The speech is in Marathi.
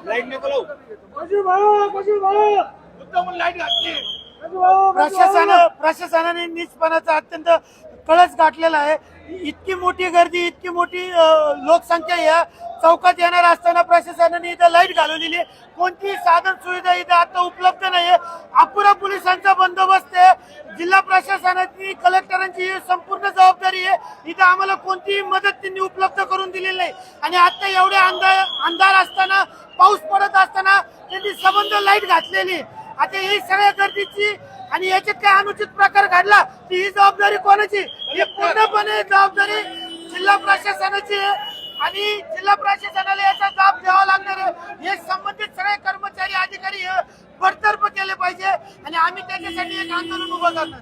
लाइट नको लावू मुद्दा म्हणून लाइट घातली प्रशासना प्रशासनाने निष्पणाचा अत्यंत कळस गाठलेला आहे. इतकी मोठी गर्दी इतकी मोठी लोकसंख्या या चौकात येणार असताना प्रशासनाने इथं लाइट घालवलेली आहे. कोणतीही साधन सुविधा इथं आता उपलब्ध नाहीये. अपुरा पोलिसांचा बंदोबस्त आहे. जिल्हा प्रशासनाची कलेक्टरांची संपूर्ण जबाबदारी आहे. इथं आम्हाला कोणतीही मदत त्यांनी उपलब्ध करून दिलेली नाही. आणि आता एवढे अंधार अंधार असताना पाऊस पडत असताना त्यांनी संबंध लाइट घातलेली आहे. आता ही सगळ्या गर्दीची आणि याच्यात काय अनुचित प्रकार घडला ती ही जबाबदारी कोणाची? ही पूर्णपणे जबाबदारी जिल्हा प्रशासनाची आहे. आणि जिल्हा प्रशासनाला याचा जबाब द्यावा लागणार आहे. हे संबंधित सगळे कर्मचारी अधिकारी बडतर्फ केले पाहिजे. आणि आम्ही त्याच्यासाठी एक आंदोलन उभं करणार.